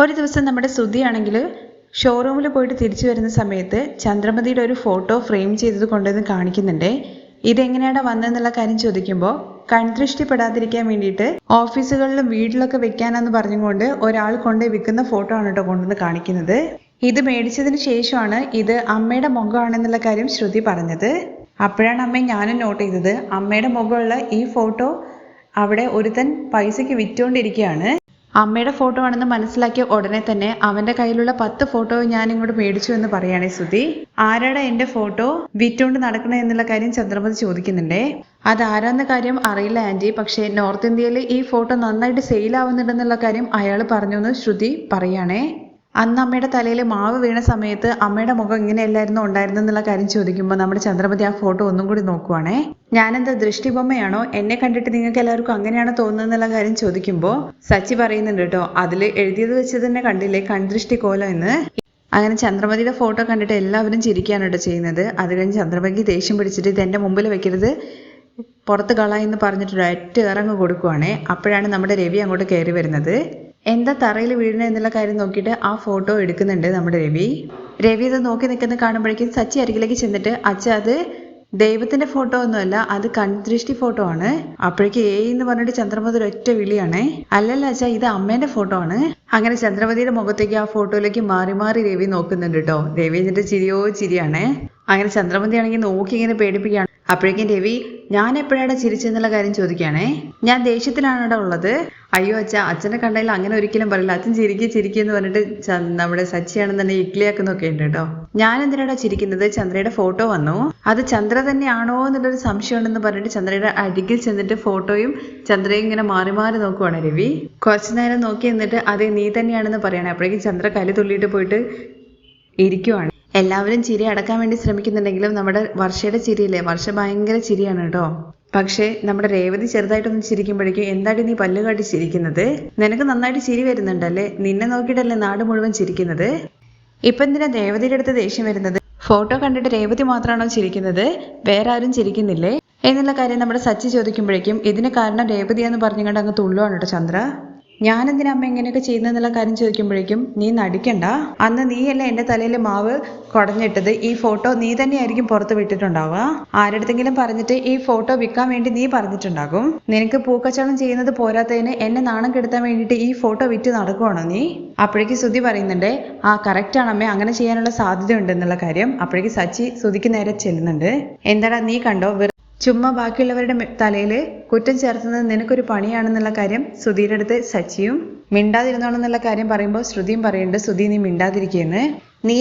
ഒരു ദിവസം നമ്മുടെ ശ്രുതിയാണെങ്കിൽ ഷോറൂമിൽ പോയിട്ട് തിരിച്ചു വരുന്ന സമയത്ത് ചന്ദ്രമതിയുടെ ഒരു ഫോട്ടോ ഫ്രെയിം ചെയ്തത് കൊണ്ടുവന്ന് കാണിക്കുന്നുണ്ട്. ഇതെങ്ങനെയാണ് വന്നതെന്നുള്ള കാര്യം ചോദിക്കുമ്പോൾ കൺദൃഷ്ടിപ്പെടാതിരിക്കാൻ വേണ്ടിയിട്ട് ഓഫീസുകളിലും വീട്ടിലൊക്കെ വെക്കാനെന്ന് പറഞ്ഞുകൊണ്ട് ഒരാൾ കൊണ്ട് വിൽക്കുന്ന ഫോട്ടോ ആണ് കേട്ടോ കൊണ്ടുവന്ന് കാണിക്കുന്നത്. ഇത് മേടിച്ചതിന് ശേഷമാണ് ഇത് അമ്മയുടെ മുഖമാണെന്നുള്ള കാര്യം ശ്രുതി പറഞ്ഞത്. അപ്പോഴാണ് അമ്മ ഞാനും നോട്ട് ചെയ്തത്. അമ്മയുടെ മുഖമുള്ള ഈ ഫോട്ടോ അവിടെ ഒരുത്തൻ പൈസയ്ക്ക് വിറ്റുകൊണ്ടിരിക്കുകയാണ്. അമ്മയുടെ ഫോട്ടോ ആണെന്ന് മനസ്സിലാക്കിയ ഉടനെ തന്നെ അവന്റെ കയ്യിലുള്ള പത്ത് ഫോട്ടോ ഞാൻ ഇങ്ങോട്ട് മേടിച്ചു എന്ന് പറയുകയാണെ ശ്രുതി. ആരാടാ എന്റെ ഫോട്ടോ വിറ്റുകൊണ്ട് നടക്കണേ എന്നുള്ള കാര്യം ചന്ദ്രമതി ചോദിക്കുന്നുണ്ടേ. അതാരാന്ന കാര്യം അറിയില്ല ആന്റി. പക്ഷേ നോർത്ത് ഇന്ത്യയിൽ ഈ ഫോട്ടോ നന്നായിട്ട് സെയിൽ ആവുന്നുണ്ടെന്നുള്ള കാര്യം അയാൾ പറഞ്ഞു എന്ന് ശ്രുതി പറയുകയാണേ അന്ന് അമ്മയുടെ തലയിൽ മാവ് വീണ സമയത്ത് അമ്മയുടെ മുഖം ഇങ്ങനെയല്ലായിരുന്നു ഉണ്ടായിരുന്നു എന്നുള്ള കാര്യം ചോദിക്കുമ്പോൾ നമ്മുടെ ചന്ദ്രപതി ആ ഫോട്ടോ ഒന്നും കൂടി നോക്കുവാണേ. ഞാനെന്താ ദൃഷ്ടിബൊമ്മയാണോ? എന്നെ കണ്ടിട്ട് നിങ്ങൾക്ക് എല്ലാവർക്കും അങ്ങനെയാണ് തോന്നുന്നത് എന്നുള്ള കാര്യം ചോദിക്കുമ്പോൾ സച്ചി പറയുന്നുണ്ട് കേട്ടോ അതിൽ എഴുതിയത് വെച്ച് തന്നെ കണ്ടില്ലേ കൺദൃഷ്ടി കോലം എന്ന്. അങ്ങനെ ചന്ദ്രമതിയുടെ ഫോട്ടോ കണ്ടിട്ട് എല്ലാവരും ചിരിക്കുകയാണ് കേട്ടോ ചെയ്യുന്നത്. അത് കഴിഞ്ഞ് ചന്ദ്രമതിക്ക് ദേഷ്യം പിടിച്ചിട്ട് ഇത് എന്റെ മുമ്പിൽ വെക്കരുത് പുറത്ത് കള എന്ന് പറഞ്ഞിട്ട് ഒരൊറ്റ ഇറങ്ങ് കൊടുക്കുവാണേ. അപ്പോഴാണ് നമ്മുടെ രവി അങ്ങോട്ട് കയറി വരുന്നത്. എന്താ തറയിൽ വീഴണ എന്നുള്ള കാര്യം നോക്കിയിട്ട് ആ ഫോട്ടോ എടുക്കുന്നുണ്ട് നമ്മുടെ രവി. രവി ഇത് നോക്കി നിൽക്കുന്ന കാണുമ്പോഴേക്കും സച്ചി അരികിലേക്ക് ചെന്നിട്ട് അച്ഛ അത് ദൈവത്തിന്റെ ഫോട്ടോ ഒന്നുമല്ല അത് കൺദൃഷ്ടി ഫോട്ടോ ആണ്. അപ്പോഴേക്ക് ഏ എന്ന് പറഞ്ഞിട്ട് ചന്ദ്രമതി ഒറ്റ വിളിയാണ്. അല്ലല്ല അച്ഛാ ഇത് അമ്മേന്റെ ഫോട്ടോ ആണ്. അങ്ങനെ ചന്ദ്രമതിയുടെ മുഖത്തേക്ക് ആ ഫോട്ടോയിലേക്ക് മാറി മാറി രവി നോക്കുന്നുണ്ട് കേട്ടോ. രവി എന്നിട്ട് ചിരിയോ ചിരിയാണ്. അങ്ങനെ ചന്ദ്രമതി ആണെങ്കിൽ നോക്കി ഇങ്ങനെ പേടിപ്പിക്കുകയാണ്. അപ്പോഴേക്കും രവി ഞാൻ എപ്പോഴാണ് ചിരിച്ചെന്നുള്ള കാര്യം ചോദിക്കുകയാണേ. ഞാൻ ദേഷ്യത്തിലാണ് ഇവിടെ ഉള്ളത്. അയ്യോ അച്ഛ അച്ഛനെ കണ്ടതിൽ അങ്ങനെ ഒരിക്കലും പറയില്ല. അച്ഛൻ ചിരിക്കുക ചിരിക്കുക എന്ന് പറഞ്ഞിട്ട് നമ്മുടെ സച്ചിയാണെന്ന് ഇക്ലിയാക്കുന്നൊക്കെ ഉണ്ട് കേട്ടോ. ഞാൻ എന്തിനാടാ ചിരിക്കുന്നത്? ചന്ദ്രയുടെ ഫോട്ടോ വന്നു. അത് ചന്ദ്ര തന്നെയാണോ എന്നുള്ളൊരു സംശയം ഉണ്ടെന്ന് പറഞ്ഞിട്ട് ചന്ദ്രയുടെ അരികിൽ ചെന്നിട്ട് ഫോട്ടോയും ചന്ദ്രയും ഇങ്ങനെ മാറി മാറി നോക്കുവാണ് രവി. കുറച്ചു നേരം നോക്കി എന്നിട്ട് അതെ നീ തന്നെയാണെന്ന് പറയണേ. അപ്പോഴേക്കും ചന്ദ്ര കലി തുള്ളിയിട്ട് പോയിട്ട് ഇരിക്കുവാണ്. എല്ലാവരും ചിരി അടക്കാൻ വേണ്ടി ശ്രമിക്കുന്നുണ്ടെങ്കിലും നമ്മുടെ വർഷയുടെ ചിരിയില്ലേ? വർഷ ഭയങ്കര ചിരിയാണ് കേട്ടോ. പക്ഷേ നമ്മുടെ രേവതി ചെറുതായിട്ടൊന്ന് ചിരിക്കുമ്പോഴേക്കും എന്താടി നീ പല്ലുകാട്ടി ചിരിക്കുന്നത്? നിനക്ക് നന്നായിട്ട് ചിരി വരുന്നുണ്ടല്ലേ? നിന്നെ നോക്കിയിട്ടല്ലേ നാട് മുഴുവൻ ചിരിക്കുന്നത്? ഇപ്പൊ എന്തിനാ രേവതിയുടെ അടുത്ത് ദേഷ്യം വരുന്നത്? ഫോട്ടോ കണ്ടിട്ട് രേവതി മാത്രമാണോ ചിരിക്കുന്നത്? വേറെ ആരും ചിരിക്കുന്നില്ലേ? എന്നുള്ള കാര്യം നമ്മുടെ സച്ചി ചോദിക്കുമ്പോഴേക്കും ഇതിന് കാരണം രേവതിയാന്ന് പറഞ്ഞുകൊണ്ട് അങ്ങ് തുള്ളുവാണ് കേട്ടോ ചന്ദ്ര. ഞാൻ എന്തിനാ അമ്മ ഇങ്ങനെയൊക്കെ ചെയ്യുന്നതെന്നുള്ള കാര്യം ചോദിക്കുമ്പോഴേക്കും നീ നടിക്കണ്ട. അന്ന് നീയല്ല എന്റെ തലയിൽ മാവ് കുടഞ്ഞിട്ടത്. ഈ ഫോട്ടോ നീ തന്നെയായിരിക്കും പുറത്ത് വിട്ടിട്ടുണ്ടാവുക. ആരുടെങ്കിലും പറഞ്ഞിട്ട് ഈ ഫോട്ടോ വിൽക്കാൻ വേണ്ടി നീ പറഞ്ഞിട്ടുണ്ടാകും. നിനക്ക് പൂക്കച്ചവടം ചെയ്യുന്നത് പോരാത്തതിന് എന്നെ നാണം കെടുത്താൻ വേണ്ടിയിട്ട് ഈ ഫോട്ടോ വിറ്റ് നടക്കുവാണോ നീ? അപ്പോഴേക്ക് ശ്രുതി പറയുന്നുണ്ട് ആ കറക്റ്റ് ആണ് അമ്മേ. അങ്ങനെ ചെയ്യാനുള്ള സാധ്യത ഉണ്ട് എന്നുള്ള കാര്യം. അപ്പോഴേക്ക് സച്ചി ശ്രുതിക്ക് നേരെ ചെല്ലുന്നുണ്ട്. എന്താടാ നീ കണ്ടോ? ചുമ്മാ ബാക്കിയുള്ളവരുടെ തലയിൽ കുറ്റം ചേർത്തുന്നത് നിനക്കൊരു പണിയാണെന്നുള്ള കാര്യം അടുത്ത് സച്ചിയും മിണ്ടാതിരുന്നോളെന്നുള്ള കാര്യം പറയുമ്പോൾ ശ്രുതിയും പറയുന്നുണ്ട് ശ്രുതി നീ മിണ്ടാതിരിക്കുകയെന്ന് നീ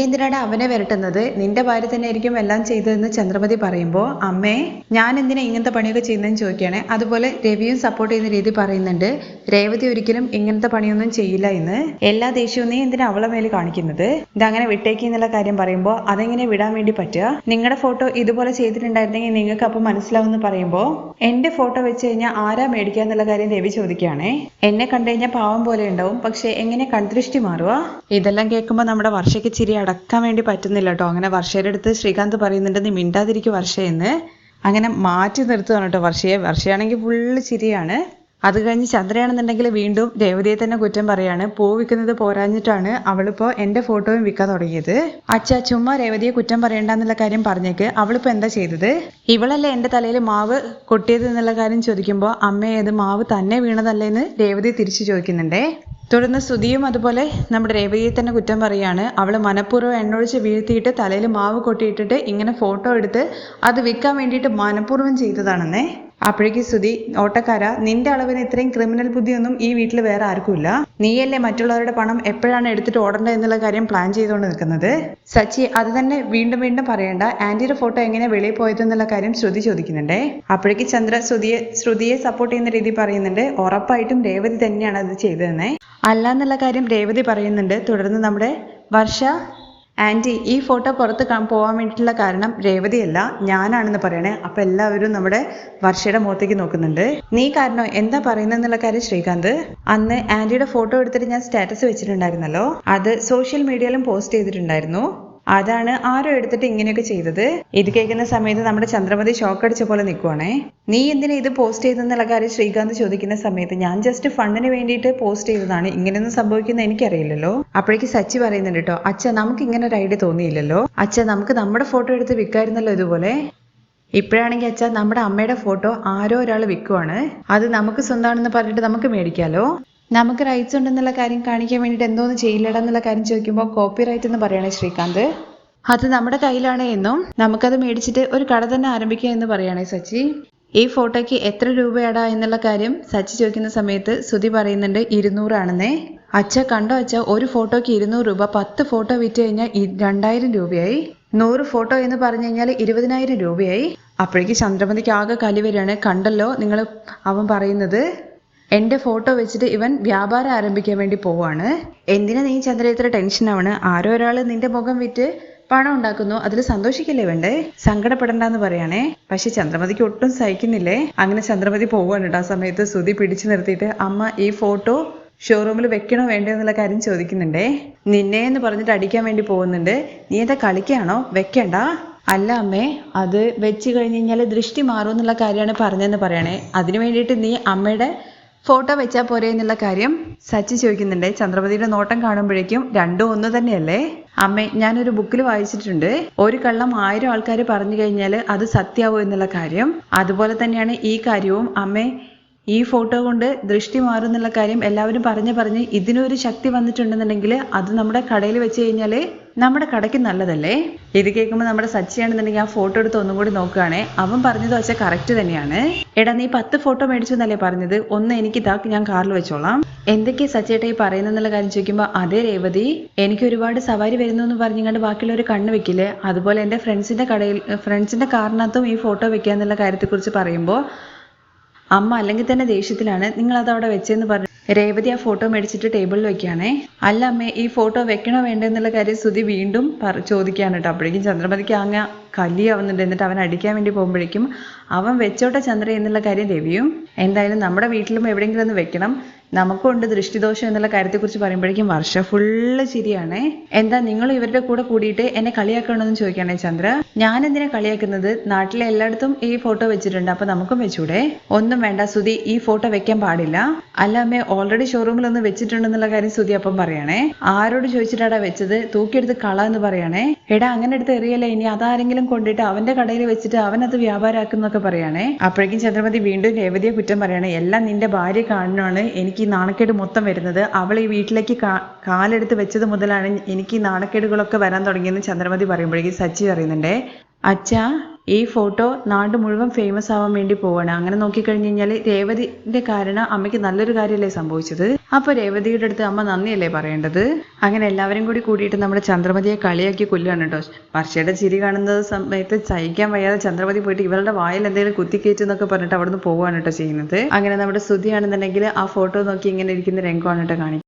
അവനെ വരട്ടുന്നത്? നിന്റെ ഭാര്യ തന്നെ ആയിരിക്കും എല്ലാം ചെയ്തതെന്ന് ചന്ദ്രമതി പറയുമ്പോൾ അമ്മേ ഞാൻ എന്തിനാ ഇങ്ങനത്തെ പണിയൊക്കെ ചെയ്യുന്നതെന്ന് ചോദിക്കുകയാണ്. അതുപോലെ രവിയും സപ്പോർട്ട് ചെയ്യുന്ന രീതി പറയുന്നുണ്ട് രേവതി ഒരിക്കലും ഇങ്ങനത്തെ പണിയൊന്നും ചെയ്യില്ല എന്ന്. എല്ലാ ദേഷ്യവും നീ എന്തിനാ അവളെ മേലെ കാണിക്കുന്നത്? ഇതങ്ങനെ വിട്ടേക്ക് എന്നുള്ള കാര്യം പറയുമ്പോൾ അതെങ്ങനെ വിടാൻ വേണ്ടി പറ്റുക? നിങ്ങളുടെ ഫോട്ടോ ഇതുപോലെ ചെയ്തിട്ടുണ്ടായിരുന്നെങ്കിൽ നിങ്ങൾക്ക് അപ്പം മനസ്സിലാവുമെന്ന് പറയുമ്പോൾ എന്റെ ഫോട്ടോ വെച്ച് കഴിഞ്ഞാൽ ആരാ മേടിക്കുക എന്നുള്ള കാര്യം രവി ചോദിക്കുകയാണേ. എന്നെ കണ്ടു കഴിഞ്ഞാൽ പാവം പോലെ ഉണ്ടാവും പക്ഷെ എങ്ങനെ കൺദൃഷ്ടി മാറുക? ഇതെല്ലാം കേൾക്കുമ്പോൾ നമ്മുടെ വർഷയ്ക്ക് ചിരി അടക്കാൻ വേണ്ടി പറ്റുന്നില്ല കേട്ടോ അങ്ങനെ വർഷയുടെ അടുത്ത് ശ്രീകാന്ത് പറയുന്നുണ്ട് നീ മിണ്ടാതിരിക്കും വർഷയെന്ന് അങ്ങനെ മാറ്റി നിർത്തുകയാണ് കേട്ടോ വർഷയെ. വർഷയാണെങ്കിൽ ഫുള്ള് ചിരിയാണ്. അത് കഴിഞ്ഞ് ചന്ദ്രയാണെന്നുണ്ടെങ്കിൽ വീണ്ടും രേവതിയെ തന്നെ കുറ്റം പറയാണ്. പൂ വിൽക്കുന്നത് പോരാഞ്ഞിട്ടാണ് അവളിപ്പോ എന്റെ ഫോട്ടോയും വിൽക്കാൻ തുടങ്ങിയത്. അച്ഛ ചുമ്മാ രേവതിയെ കുറ്റം പറയണ്ടെന്നുള്ള കാര്യം പറഞ്ഞേക്ക്. അവളിപ്പോ എന്താ ചെയ്തത്? ഇവളല്ലേ എന്റെ തലയിൽ മാവ് കൊട്ടിയത് എന്നുള്ള കാര്യം ചോദിക്കുമ്പോൾ അമ്മയെ അത് മാവ് തന്നെ വീണതല്ലേന്ന് രേവതി തിരിച്ചു ചോദിക്കുന്നുണ്ടേ? തുടർന്ന് സ്തുതിയും അതുപോലെ നമ്മുടെ രേവതിയെ തന്നെ കുറ്റം പറയുകയാണ്. അവൾ മനഃപൂർവം എണ്ണൊഴിച്ച് വീഴ്ത്തിയിട്ട് തലയിൽ മാവ് കൊട്ടിയിട്ടിട്ട് ഇങ്ങനെ ഫോട്ടോ എടുത്ത് അത് വിൽക്കാൻ വേണ്ടിയിട്ട് മനഃപൂർവം ചെയ്തതാണെന്നേ. അപ്പോഴേക്ക് സ്തുതി ഓട്ടക്കാര നിന്റെ അളവിന് ഇത്രയും ക്രിമിനൽ ബുദ്ധിയൊന്നും ഈ വീട്ടിൽ വേറെ ആർക്കുമില്ല. നീയല്ലേ മറ്റുള്ളവരുടെ പണം എപ്പോഴാണ് എടുത്തിട്ട് ഓടേണ്ടത് എന്നുള്ള കാര്യം പ്ലാൻ ചെയ്തുകൊണ്ട് നിൽക്കുന്നത്? സച്ചി അത് തന്നെ വീണ്ടും വീണ്ടും പറയേണ്ട. ആന്റിയുടെ ഫോട്ടോ എങ്ങനെ വെളിയിൽ പോയത് എന്നുള്ള കാര്യം ശ്രുതി ചോദിക്കുന്നുണ്ടേ. അപ്പോഴേക്ക് ചന്ദ്ര ശ്രുതിയെ ശ്രുതിയെ സപ്പോർട്ട് ചെയ്യുന്ന രീതി പറയുന്നുണ്ട്. ഉറപ്പായിട്ടും രേവതി തന്നെയാണ് അത് ചെയ്തതെന്നേ. അല്ല എന്നുള്ള കാര്യം രേവതി പറയുന്നുണ്ട്. തുടർന്ന് നമ്മുടെ വർഷ ആന്റി ഈ ഫോട്ടോ പുറത്ത് പോകാൻ വേണ്ടിയിട്ടുള്ള കാരണം രേവതിയല്ല ഞാനാണെന്ന് പറയണേ. അപ്പം എല്ലാവരും നമ്മുടെ വർഷയുടെ മുഖത്തേക്ക് നോക്കുന്നുണ്ട്. നീ കാരണം? എന്താ പറയുന്നെന്നുള്ള കാര്യം ശ്രീകാന്ത്? അന്ന് ആന്റിയുടെ ഫോട്ടോ എടുത്തിട്ട് ഞാൻ സ്റ്റാറ്റസ് വെച്ചിട്ടുണ്ടായിരുന്നല്ലോ. അത് സോഷ്യൽ മീഡിയയിലും പോസ്റ്റ് ചെയ്തിട്ടുണ്ടായിരുന്നു. അതാണ് ആരോ എടുത്തിട്ട് ഇങ്ങനെയൊക്കെ ചെയ്തത്. ഇത് കേൾക്കുന്ന സമയത്ത് നമ്മുടെ ചന്ദ്രമതി ഷോക്ക് അടിച്ച പോലെ നിൽക്കുവാണേ നീ എന്തിനാ ഇത് പോസ്റ്റ് ചെയ്തെന്നുള്ള കാര്യം ശ്രീകാന്ത് ചോദിക്കുന്ന സമയത്ത് ഞാൻ ജസ്റ്റ് ഫണ്ടിന് വേണ്ടിയിട്ട് പോസ്റ്റ് ചെയ്തതാണ്. ഇങ്ങനെയൊന്നും സംഭവിക്കുന്ന എനിക്കറിയില്ലല്ലോ. അപ്പോഴേക്ക് സച്ചി പറയുന്നുണ്ട് കേട്ടോ അച്ഛ നമുക്ക് ഇങ്ങനെ ഒരു ഐഡിയ തോന്നിയില്ലല്ലോ. അച്ഛ നമുക്ക് നമ്മുടെ ഫോട്ടോ എടുത്ത് വിൽക്കായിരുന്നല്ലോ ഇതുപോലെ. ഇപ്പോഴാണെങ്കിൽ അച്ഛാ നമ്മുടെ അമ്മയുടെ ഫോട്ടോ ആരോ ഒരാൾ വിൽക്കുവാണ്. അത് നമുക്ക് സ്വന്തമാണെന്ന് പറഞ്ഞിട്ട് നമുക്ക് മേടിക്കാലോ. നമുക്ക് റൈറ്റ്സ് ഉണ്ടെന്നുള്ള കാര്യം കാണിക്കാൻ വേണ്ടിയിട്ട് എന്തോന്ന് ചെയ്യില്ലട എന്നുള്ള കാര്യം ചോദിക്കുമ്പോൾ കോപ്പി റൈറ്റ് എന്ന് പറയണേ ശ്രീകാന്ത്. അത് നമ്മുടെ കയ്യിലാണ് എന്നും നമുക്കത് മേടിച്ചിട്ട് ഒരു കട തന്നെ ആരംഭിക്കുക എന്ന് പറയുകയാണേ സച്ചി. ഈ ഫോട്ടോയ്ക്ക് എത്ര രൂപയാടാ എന്നുള്ള കാര്യം സച്ചി ചോദിക്കുന്ന സമയത്ത് സുതി പറയുന്നുണ്ട് ഇരുന്നൂറാണെന്നേ. അച്ഛ കണ്ടോ അച്ഛ ഒരു ഫോട്ടോയ്ക്ക് ഇരുന്നൂറ് രൂപ പത്ത് ഫോട്ടോ വിറ്റ് കഴിഞ്ഞാൽ രണ്ടായിരം രൂപയായി. നൂറ് ഫോട്ടോ എന്ന് പറഞ്ഞു കഴിഞ്ഞാൽ ഇരുപതിനായിരം രൂപയായി. അപ്പോഴേക്ക് ചന്ദ്രമതിക്ക് ആകെ കലി വരികയാണ്. കണ്ടല്ലോ നിങ്ങൾ അവൻ പറയുന്നത്. എന്റെ ഫോട്ടോ വെച്ചിട്ട് ഇവൻ വ്യാപാരം ആരംഭിക്കാൻ വേണ്ടി പോവാണ്. എന്തിനാ നീ ചന്ദ്ര ഇത്ര ടെൻഷൻ ആവണ് ആരോ ഒരാൾ നിന്റെ മുഖം വിറ്റ് പണം ഉണ്ടാക്കുന്നു. അതിൽ സന്തോഷിക്കല്ലേ വേണ്ടേ സങ്കടപ്പെടണ്ടെന്ന് പറയാണേ. പക്ഷെ ചന്ദ്രമതിക്ക് ഒട്ടും സഹിക്കുന്നില്ലേ? അങ്ങനെ ചന്ദ്രമതി പോവാണ് കേട്ടോ ആ സമയത്ത് സുതി പിടിച്ചു നിർത്തിയിട്ട് അമ്മ ഈ ഫോട്ടോ ഷോറൂമിൽ വെക്കണോ വേണ്ടോ എന്നുള്ള കാര്യം ചോദിക്കുന്നുണ്ടേ. നിന്നെ എന്ന് പറഞ്ഞിട്ട് അടിക്കാൻ വേണ്ടി പോകുന്നുണ്ട്. നീ എന്താ കളിക്കാണോ? വെക്കണ്ട. അല്ല അമ്മേ അത് വെച്ച് കഴിഞ്ഞ് കഴിഞ്ഞാൽ ദൃഷ്ടി മാറും എന്നുള്ള കാര്യമാണ് പറഞ്ഞതെന്ന് പറയണേ. അതിനു വേണ്ടിയിട്ട് നീ അമ്മയുടെ ഫോട്ടോ വെച്ചാൽ പോരെ എന്നുള്ള കാര്യം സച്ചി ചോദിക്കുന്നുണ്ട്. ചന്ദ്രപതിയുടെ നോട്ടം കാണുമ്പോഴേക്കും രണ്ടും ഒന്ന് തന്നെയല്ലേ? അമ്മേ ഞാനൊരു ബുക്കിൽ വായിച്ചിട്ടുണ്ട്. ഒരു കള്ളം ആയിരം ആൾക്കാർ പറഞ്ഞു കഴിഞ്ഞാൽ അത് സത്യാവോ എന്നുള്ള കാര്യം. അതുപോലെ തന്നെയാണ് ഈ കാര്യവും. അമ്മേ ഈ ഫോട്ടോ കൊണ്ട് ദൃഷ്ടി മാറും എന്നുള്ള കാര്യം എല്ലാവരും പറഞ്ഞ് പറഞ്ഞ് ഇതിനൊരു ശക്തി വന്നിട്ടുണ്ടെന്നുണ്ടെങ്കിൽ അത് നമ്മുടെ കടയിൽ വെച്ച് കഴിഞ്ഞാൽ നമ്മുടെ കടയ്ക്ക് നല്ലതല്ലേ? ഇത് കേൾക്കുമ്പോൾ നമ്മുടെ സച്ചിയാണെന്നുണ്ടെങ്കിൽ ആ ഫോട്ടോ എടുത്ത് ഒന്നും കൂടി നോക്കുകയാണേ. അവൻ പറഞ്ഞത് വെച്ചാൽ കറക്റ്റ് തന്നെയാണ്. എടാ നീ പത്ത് ഫോട്ടോ മേടിച്ചു എന്നല്ലേ പറഞ്ഞത്? ഒന്ന് എനിക്ക് ഇതാക്ക് ഞാൻ കാറിൽ വെച്ചോളാം. എന്തൊക്കെയാ സച്ചേട്ടാ ഈ പറയുന്നെന്നുള്ള കാര്യം ചോദിക്കുമ്പോൾ അതേ രേവതി. എനിക്ക് ഒരുപാട് സവാരി വരുന്നു എന്ന് പറഞ്ഞുകൊണ്ട് ബാക്കിയുള്ളവർ കണ്ണ് വെക്കില്ലേ? അതുപോലെ എന്റെ ഫ്രണ്ട്സിന്റെ കടയിൽ ഫ്രണ്ട്സിന്റെ കാറിനകത്തും ഈ ഫോട്ടോ വെക്കുക എന്നുള്ള കാര്യത്തെക്കുറിച്ച് പറയുമ്പോൾ അമ്മ അല്ലെങ്കിൽ തന്നെ ദേഷ്യത്തിലാണ്. നിങ്ങൾ അത് അവിടെ പറഞ്ഞു രേവതി ആ ഫോട്ടോ മേടിച്ചിട്ട് ടേബിളിൽ വെക്കുകയാണേ. അല്ല അമ്മേ ഈ ഫോട്ടോ വെക്കണോ വേണ്ട എന്നുള്ള കാര്യം സ്തുതി വീണ്ടും ചോദിക്കുകയാണ് കേട്ടോ. അപ്പോഴേക്കും ചന്ദ്രമതിക്ക് അങ്ങ് കല്ലിയാവുന്നുണ്ട്. എന്നിട്ട് അവൻ അടിക്കാൻ വേണ്ടി പോകുമ്പോഴേക്കും അവൻ വെച്ചോട്ടെ ചന്ദ്ര എന്നുള്ള കാര്യം രവിയും എന്തായാലും നമ്മുടെ വീട്ടിലും എവിടെയെങ്കിലും ഒന്ന് വെക്കണം. നമുക്കും ഉണ്ട് ദൃഷ്ടിദോഷം എന്നുള്ള കാര്യത്തെക്കുറിച്ച് പറയുമ്പോഴേക്കും വർഷ ഫുള്ള് ചിരിയാണേ. എന്താ നിങ്ങൾ ഇവരുടെ കൂടെ കൂടിയിട്ട് എന്നെ കളിയാക്കണമെന്ന് ചോദിക്കുകയാണേ ചന്ദ്ര. ഞാൻ എന്തിനാ കളിയാക്കുന്നത്? നാട്ടിലെ എല്ലായിടത്തും ഈ ഫോട്ടോ വെച്ചിട്ടുണ്ട് അപ്പൊ നമുക്കും വെച്ചൂടെ? ഒന്നും വേണ്ട സുതി ഈ ഫോട്ടോ വെക്കാൻ പാടില്ല. അല്ല അമ്മേ ഓൾറെഡി ഷോറൂമിൽ ഒന്ന് വെച്ചിട്ടുണ്ടെന്നുള്ള കാര്യം സുതി അപ്പം പറയണേ. ആരോട് ചോദിച്ചിട്ടാടാ വെച്ചത്? തൂക്കിയെടുത്ത് കള എന്ന് പറയണേ. എടാ അങ്ങനെ എടുത്ത് എറിയല്ലേ? ഇനി അതാരെങ്കിലും കൊണ്ടിട്ട് അവന്റെ കടയിൽ വെച്ചിട്ട് അവനത് വ്യാപാരാക്കുന്നൊക്കെ പറയണേ. അപ്പോഴേക്കും ചന്ദ്രമതി വീണ്ടും രേവതിയെ കുറ്റം പറയണേ. എല്ലാം നിന്റെ ഭാര്യ കാണണമാണ് എനിക്ക് ഈ നാണക്കേട് മൊത്തം വരുന്നത്. അവൾ ഈ വീട്ടിലേക്ക് കാലെടുത്ത് വെച്ചത് മുതലാണ് എനിക്ക് ഈ നാണക്കേടുകളൊക്കെ വരാൻ തുടങ്ങിയെന്ന് ചന്ദ്രമതി പറയുമ്പോഴേക്കും സച്ചി പറയുന്നുണ്ടേ. അച്ഛാ ഈ ഫോട്ടോ നാട് മുഴുവൻ ഫേമസ് ആവാൻ വേണ്ടി പോവാണ്. അങ്ങനെ നോക്കിക്കഴിഞ്ഞ് കഴിഞ്ഞാൽ രേവതിന്റെ കാരണം അമ്മയ്ക്ക് നല്ലൊരു കാര്യമല്ലേ സംഭവിച്ചത്? അപ്പൊ രേവതിയുടെ അടുത്ത് അമ്മ നന്ദിയല്ലേ പറയേണ്ടത്? അങ്ങനെ എല്ലാവരും കൂടി കൂടിയിട്ട് നമ്മുടെ ചന്ദ്രമതിയെ കളിയാക്കി കൊല്ലുകയാണ് കേട്ടോ. വർഷയുടെ ചിരി കാണുന്ന സമയത്ത് സഹിക്കാൻ വയ്യാതെ ചന്ദ്രമതി പോയിട്ട് ഇവരുടെ വായിൽ എന്തെങ്കിലും കുത്തിക്കയറ്റെന്നൊക്കെ പറഞ്ഞിട്ട് അവിടുന്ന് പോവാണ് കേട്ടോ ചെയ്യുന്നത്. അങ്ങനെ നമ്മുടെ ശ്രുതിയാണെന്നുണ്ടെങ്കിൽ ആ ഫോട്ടോ നോക്കി ഇങ്ങനെ ഇരിക്കുന്ന രംഗമാണ് കേട്ടോ കാണിക്കുന്നത്.